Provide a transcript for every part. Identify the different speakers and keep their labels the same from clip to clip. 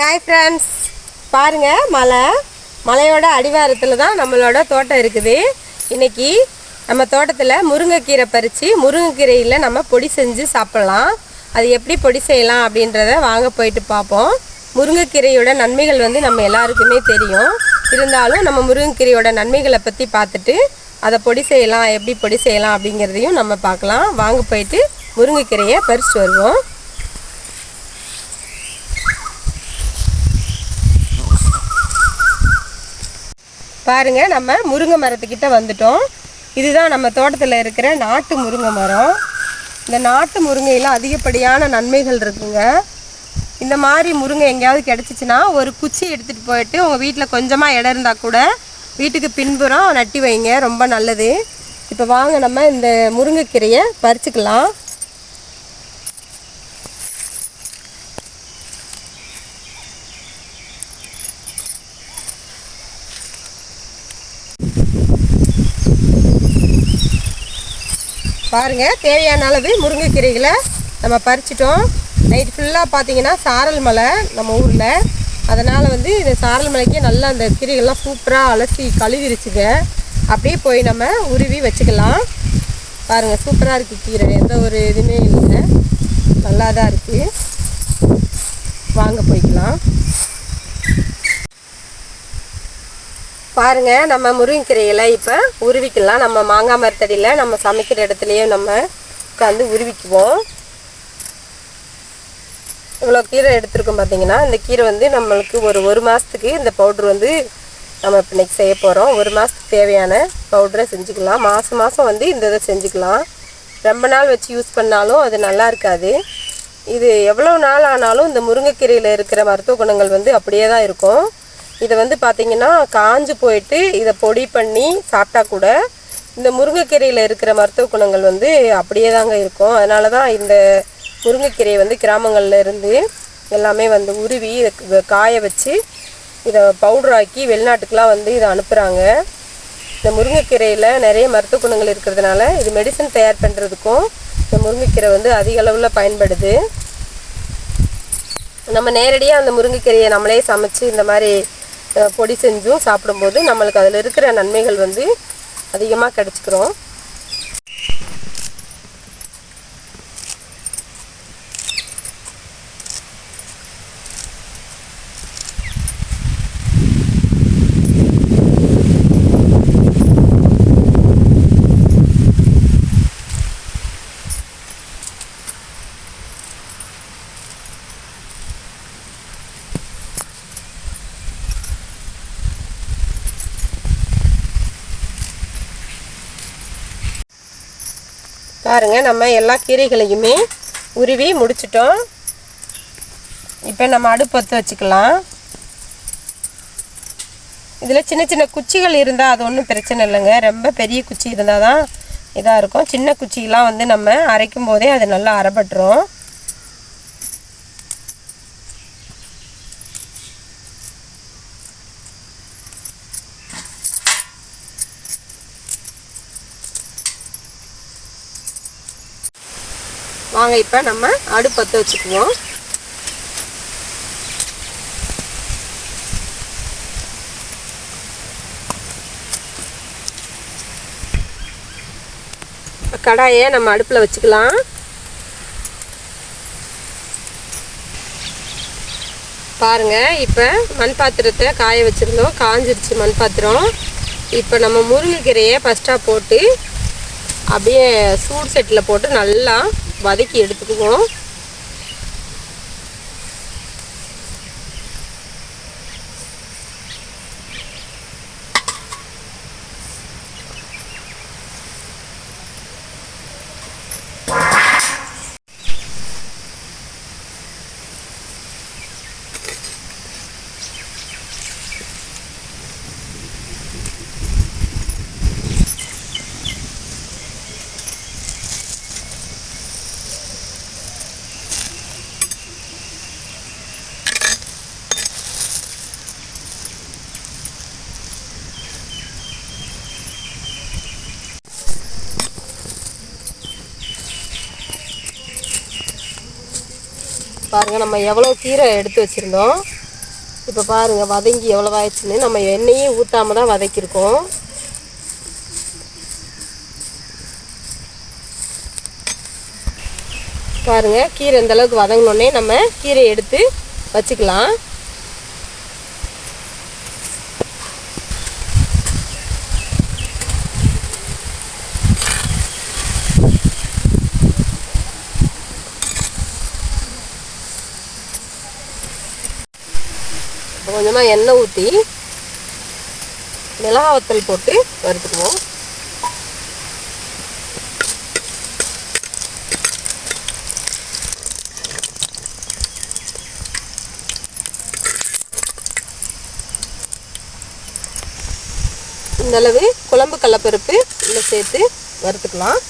Speaker 1: Hi friends பாருங்கள் மலை. மலையோட அடிவாரத்தில் தான் நம்மளோட தோட்டம் இருக்குது. இன்றைக்கி நம்ம தோட்டத்தில் முருங்கைக்கீரை பறித்து முருங்கைக்கீரையில் நம்ம பொடி செஞ்சு சாப்பிட்லாம். அது எப்படி பொடி செய்யலாம் அப்படின்றத வாங்க போயிட்டு பார்ப்போம். முருங்கைக்கீரையோட நன்மைகள் வந்து நம்ம எல்லாருக்குமே தெரியும். இருந்தாலும் நம்ம முருங்கைக்கீரையோட நன்மைகளை பற்றி பார்த்துட்டு அதை பொடி செய்யலாம் எப்படி பொடி செய்யலாம் அப்படிங்கிறதையும் நம்ம பார்க்கலாம். வாங்க போயிட்டு முருங்கைக்கீரையை பறித்து வருவோம். பாருங்கள் நம்ம முருங்கை மரத்துக்கிட்ட வந்துட்டோம். இதுதான் நம்ம தோட்டத்தில் இருக்கிற நாட்டு முருங்கை மரம். இந்த நாட்டு முருங்கையில் அதிகப்படியான நன்மைகள் இருக்குங்க. இந்த மாதிரி முருங்கை எங்கேயாவது கிடச்சிச்சின்னா ஒரு குச்சி எடுத்துகிட்டு போயிட்டு உங்கள் வீட்டில் கொஞ்சமாக இடம் இருந்தால் கூட வீட்டுக்கு பின்புறம் நட்டி வைங்க ரொம்ப நல்லது. இப்போ வாங்க நம்ம இந்த முருங்கைக்கீரையை பறிச்சுக்கலாம். பாருங்கள் தேவையான அளவு முருங்கைக்கீரைகளை நம்ம பறிச்சிட்டோம். நைட் ஃபுல்லாக பார்த்தீங்கன்னா சாரல் மலை நம்ம ஊரில். அதனால் வந்து இந்த சாரல் மலைக்கு நல்லா அந்த கீரைகள்லாம் சூப்பராக அலசி கழுவிருச்சுங்க. அப்படியே போய் நம்ம உருவி வச்சுக்கலாம். பாருங்கள் சூப்பராக இருக்குது கீரை. எந்த ஒரு இதுவுமே இல்லை. நல்லா தான் இருக்குது வாங்க போய்க்கலாம். பாருங்க நம்ம முருங்கைக்கீரையில இப்போ உருவிக்கலாம். நம்ம மாங்காய் மரத்தடியில் நம்ம சமைக்கிற இடத்துலையே நம்ம உட்காந்து உருவிக்குவோம். இவ்வளோ கீரை எடுத்துருக்கோம் பார்த்தீங்கன்னா இந்த கீரை வந்து நம்மளுக்கு ஒரு ஒரு மாதத்துக்கு இந்த பவுட்ரு வந்து நம்ம இப்போ இன்னைக்கு செய்ய போகிறோம் ஒரு மாதத்துக்கு தேவையான பவுடரை செஞ்சுக்கலாம். மாதம் மாதம் வந்து இந்த இதை செஞ்சுக்கலாம். ரொம்ப நாள் வச்சு யூஸ் பண்ணாலும் அது நல்லா இருக்காது. இது எவ்வளோ நாள் ஆனாலும் இந்த முருங்கைக்கீரையில் இருக்கிற மருத்துவ குணங்கள் வந்து அப்படியே தான் இருக்கும். இதை வந்து பார்த்திங்கன்னா காஞ்சு போயிட்டு இதை பொடி பண்ணி சாப்பிட்டா கூட இந்த முருங்கைக்கீரையில் இருக்கிற மருத்துவ குணங்கள் வந்து அப்படியே தாங்க இருக்கும். அதனால தான் இந்த முருங்கைக்கீரையை வந்து கிராமங்களில் இருந்து எல்லாமே வந்து உருவி இதை காய வச்சு இதை பவுடராக்கி வெளிநாட்டுக்கெலாம் வந்து இதை அனுப்புகிறாங்க இந்த முருங்கைக்கீரையில் நிறைய மருத்துவ குணங்கள் இருக்கிறதுனால இது மெடிசன் தயார் பண்ணுறதுக்கும் இந்த முருங்கைக்கீரை வந்து அதிக அளவில் பயன்படுது. நம்ம நேரடியாக அந்த முருங்கைக்கீரையை நம்மளே சமைச்சு இந்த மாதிரி பொடி செஞ்சும் சாப்பிடும்போது நம்மளுக்கு அதில் இருக்கிற நன்மைகள் வந்து அதிகமாக கிடச்சிக்கிறோம். பாருங்க நம்ம எல்லா கீரைகளையுமே உருவி முடிச்சிட்டோம். இப்போ நம்ம அடுப்பு பற்ற வச்சுக்கலாம். இதில் சின்ன சின்ன குச்சிகள் இருந்தால் அது ஒன்றும் பிரச்சனை இல்லைங்க. ரொம்ப பெரிய குச்சி இருந்தால் தான் இதாக இருக்கும். சின்ன குச்சியெலாம் வந்து நம்ம அரைக்கும் போதே அது நல்லா அரைபட்டுரும் வாங்க இப்போ நம்ம அடுப்பு வச்சுக்குவோம். கடாயை நம்ம அடுப்பில் வச்சுக்கலாம். பாருங்க இப்போ மண் பாத்திரத்தை காய வச்சுருந்தோம். காஞ்சிருச்சு மண் பாத்திரம். இப்போ நம்ம முருங்கைக்கீரையை ஃபஸ்ட்டாக போட்டு அப்படியே சூடு செட்டில் போட்டு நல்லா வதக்கி எடுத்துக்குவோம் பாருங்கள் நம்ம எவ்வளோ கீரை எடுத்து வச்சுருந்தோம். இப்போ பாருங்கள் வதங்கி எவ்வளோ ஆயிடுச்சுன்னு நம்ம எண்ணெயே ஊற்றாம தான் வதக்கியிருக்கோம். பாருங்கள் கீரை இந்தளவுக்கு வதங்கினோடனே நம்ம கீரையை எடுத்து வச்சுக்கலாம். கொஞ்சமாக எண்ணெய் ஊற்றி மிளகா வத்தல் போட்டு வறுத்துக்குவோம். இந்த அளவு குழம்பு கடலப்பருப்பு உள்ள சேர்த்து வறுத்துக்கலாம்.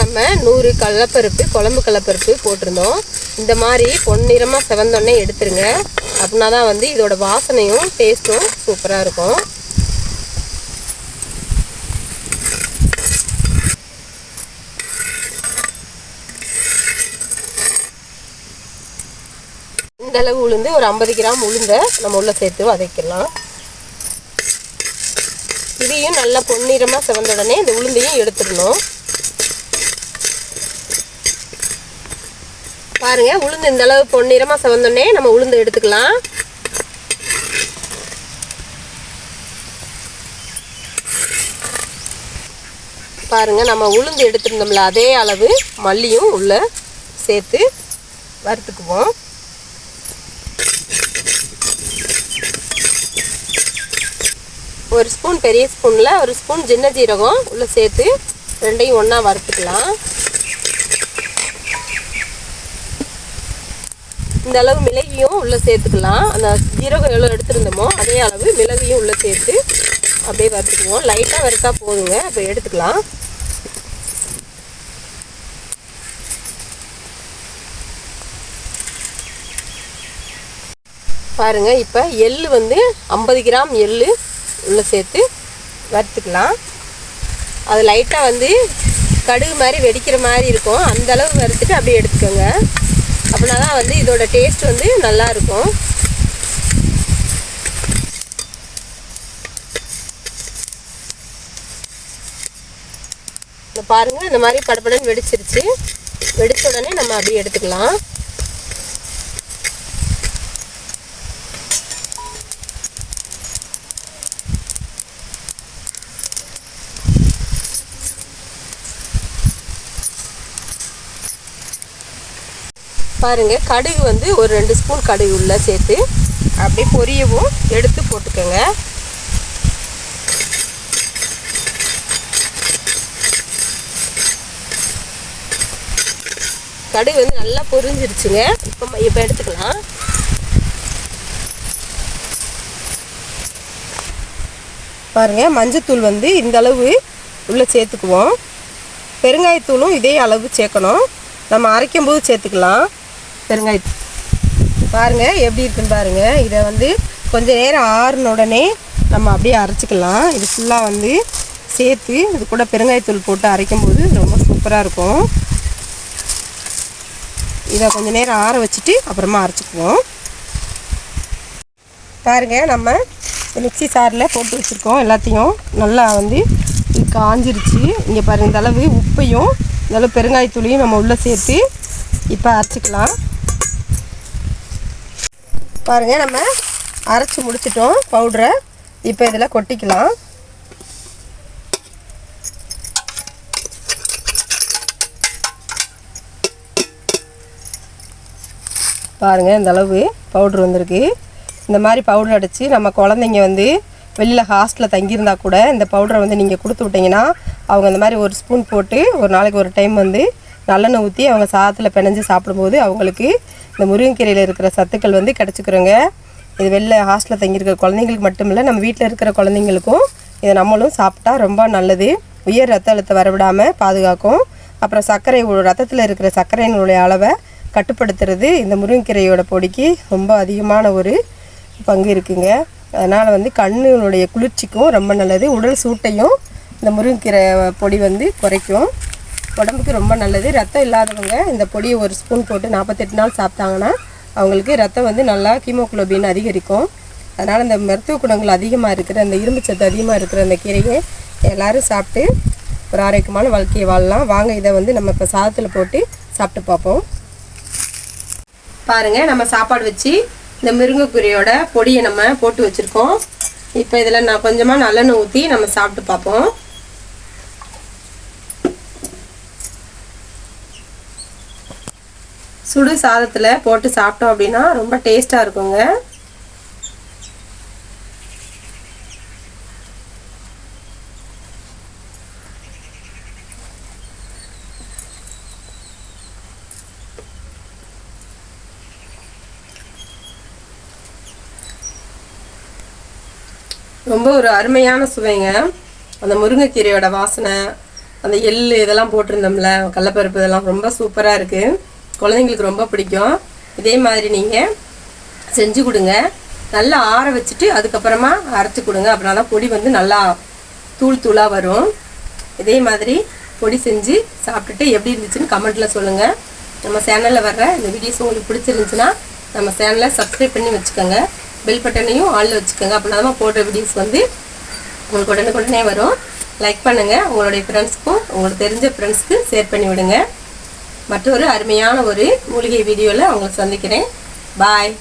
Speaker 1: நம்ம நூறு கடலப்பருப்பு குழம்பு கடலப்பருப்பு போட்டிருந்தோம். இந்த மாதிரி பொன்னிறமாக செவந்தோடனே எடுத்துருங்க. அப்படின்னா தான் வந்து இதோட வாசனையும் டேஸ்ட்டும் சூப்பராக இருக்கும். இந்த அளவு உளுந்து ஒரு ஐம்பது கிராம் உளுந்த நம்ம உள்ள சேர்த்து வதக்கிடலாம். இதையும் நல்லா பொன்னிறமாக செவந்த உடனே இந்த உளுந்தையும் எடுத்துடணும். பாருங்க உளுந்து இந்த அளவு பொன்னிறமாக சவந்தோடனே நம்ம உளுந்து எடுத்துக்கலாம். பாருங்க நம்ம உளுந்து எடுத்திருந்தோம்ல அதே அளவு மல்லியும் உள்ள சேர்த்து வறுத்துக்குவோம். ஒரு ஸ்பூன் பெரிய ஸ்பூனில் ஒரு ஸ்பூன் சின்ன ஜீரகம் உள்ளே சேர்த்து ரெண்டையும் ஒன்றா வறுத்துக்கலாம். இந்த அளவு மிளகியும் உள்ளே சேர்த்துக்கலாம். அந்த ஜீரகம் எவ்வளோ எடுத்துருந்தோமோ அதே அளவு மிளகையும் உள்ளே சேர்த்து அப்படியே வறுத்துக்குவோம். லைட்டாக வறுத்தா போதுங்க. இப்போ எடுத்துக்கலாம். பாருங்க இப்போ எள்ளு வந்து ஐம்பது கிராம் எள்ளு உள்ளே சேர்த்து வறுத்துக்கலாம். அது லைட்டாக வந்து கடுகு மாதிரி வெடிக்கிற மாதிரி இருக்கும். அந்த அளவு வறுத்துட்டு அப்படியே எடுத்துக்கோங்க. அப்படின்னா தான் வந்து இதோட டேஸ்ட் வந்து நல்லா இருக்கும் இந்த பாருங்க இந்த மாதிரி படபடன்னு வெடிச்சிருச்சு. வெடிச்ச உடனே நம்ம அப்படியே எடுத்துக்கலாம். பாருங்க கடுகு வந்து ஒரு ரெண்டு ஸ்பூன் கடுகு உள்ளே சேர்த்து அப்படியே பொரியவும் எடுத்து போட்டுக்கோங்க. கடுகு வந்து நல்லா பொரிஞ்சிருச்சுங்க. இப்போ இப்போ எடுத்துக்கலாம். பாருங்க மஞ்சத்தூள் வந்து இந்த அளவு உள்ளே சேர்த்துக்குவோம். பெருங்காயத்தூளும் இதே அளவு சேர்க்கணும். நம்ம அரைக்கும் போது சேர்த்துக்கலாம். பெருங்காய பாருங்கள் எப்படி இருக்குன்னு பாருங்கள் இதை வந்து கொஞ்சம் நேரம் ஆறுன உடனே நம்ம அப்படியே அரைச்சிக்கலாம். இது ஃபுல்லாக வந்து சேர்த்து இது கூட பெருங்காயத்தூள் போட்டு அரைக்கும் போது ரொம்ப சூப்பராக இருக்கும். இதை கொஞ்சம் நேரம் ஆற வச்சுட்டு அப்புறமா அரைச்சிக்குவோம். பாருங்கள் நம்ம மிக்ஸி சாரில் போட்டு வச்சுருக்கோம் எல்லாத்தையும். நல்லா வந்து காஞ்சிருச்சு. இங்கே பாருங்கள் இந்த அளவு உப்பையும் இந்தளவு பெருங்காயத்தூளையும் நம்ம உள்ளே சேர்த்து இப்போ அரைச்சிக்கலாம். பாருங்க நம்ம அரைச்சி முடிச்சிட்டோம் பவுடரை இப்போ இதில் கொட்டிக்கலாம். பாருங்கள் இந்த அளவு பவுட்ரு வந்திருக்கு. இந்த மாதிரி பவுடர் அடித்து நம்ம குழந்தைங்க வந்து வெளியில் ஹாஸ்டலில் தங்கியிருந்தா கூட இந்த பவுடரை வந்து நீங்கள் கொடுத்து விட்டிங்கன்னா அவங்க இந்த மாதிரி ஒரு ஸ்பூன் போட்டு ஒரு நாளைக்கு ஒரு டைம் வந்து நல்லெண்ணெய் ஊற்றி அவங்க சாதத்தில் பிணைஞ்சு சாப்பிடும்போது அவங்களுக்கு இந்த முருங்கைக்கீரையில் இருக்கிற சத்துக்கள் வந்து கிடச்சிக்கிறோங்க. இது வெளில ஹாஸ்டலில் தங்கியிருக்கிற குழந்தைங்களுக்கு மட்டும் இல்லை நம்ம வீட்டில் இருக்கிற குழந்தைங்களுக்கும் இதை நம்மளும் சாப்பிட்டா ரொம்ப நல்லது. உயர் ரத்த அழுத்தத்தை வரவிடாமல் பாதுகாக்கும். அப்புறம் சர்க்கரை ரத்தத்தில் இருக்கிற சர்க்கரையினுடைய அளவை கட்டுப்படுத்துறது இந்த முருங்கைக்கீரையோட பொடிக்கு ரொம்ப அதிகமான ஒரு பங்கு இருக்குங்க. அதனால் வந்து கண்ணுடைய குளிர்ச்சிக்கும் ரொம்ப நல்லது. உடல் சூட்டையும் இந்த முருங்கைக்கீரை பொடி வந்து குறைக்கும். உடம்புக்கு ரொம்ப நல்லது. ரத்தம் இல்லாதவங்க இந்த பொடியை ஒரு ஸ்பூன் போட்டு நாற்பத்தெட்டு நாள் சாப்பிட்டாங்கன்னா அவங்களுக்கு ரத்தம் வந்து நல்லா கீமோகுளோபின் அதிகரிக்கும். அதனால் இந்த மருத்துவ குணங்கள் அதிகமாக இருக்கிற அந்த இரும்பு சத்து அதிகமாக இருக்கிற அந்த கீரையை எல்லோரும் சாப்பிட்டு ஒரு ஆரோக்கியமான வாழ்க்கையை வாழலாம். வாங்க இதை வந்து நம்ம இப்போ சாதத்தில் போட்டு சாப்பிட்டு பார்ப்போம். பாருங்கள் நம்ம சாப்பாடு வச்சு இந்த முருங்கைக்குரியோட பொடியை நம்ம போட்டு வச்சுருக்கோம். இப்போ இதில் நான் கொஞ்சமாக நல்லெண்ணெய் ஊற்றி நம்ம சாப்பிட்டு பார்ப்போம். சுடு சாதத்தில் போட்டு சாப்பிட்டோம் அப்படின்னா ரொம்ப டேஸ்ட்டாக இருக்குங்க. ரொம்ப ஒரு அருமையான சுவைங்க. அந்த முருங்கைக்கீரையோட வாசனை அந்த எள் இதெல்லாம் போட்டிருந்தோம்ல கடலப்பருப்பு இதெல்லாம் ரொம்ப சூப்பராக இருக்குது குழந்தைங்களுக்கு ரொம்ப பிடிக்கும். இதே மாதிரி நீங்கள் செஞ்சு கொடுங்க. நல்லா ஆற வச்சுட்டு அதுக்கப்புறமா அரைச்சி கொடுங்க. அப்படின்னா தான் பொடி வந்து நல்லா தூள் தூளாக வரும். இதே மாதிரி பொடி செஞ்சு சாப்பிட்டுட்டு எப்படி இருந்துச்சுன்னு கமெண்ட்டில் சொல்லுங்கள் நம்ம சேனலில் வர்ற இந்த வீடியோஸ் உங்களுக்கு பிடிச்சிருந்துச்சுன்னா நம்ம சேனலை சப்ஸ்கிரைப் பண்ணி வச்சுக்கோங்க. பெல் பட்டனையும் ஆளில் வச்சுக்கோங்க. அப்படின்னா தான் போடுற வீடியோஸ் வந்து உங்களுக்கு உடனுக்குடனே வரும். லைக் பண்ணுங்கள் உங்களுடைய ஃப்ரெண்ட்ஸ்க்கும் உங்களுக்கு தெரிஞ்ச ஃப்ரெண்ட்ஸ்க்கு ஷேர் பண்ணி விடுங்க. மற்றொரு அருமையான ஒரு மூலிகை வீடியோவில் அவங்களை சந்திக்கிறேன். பாய்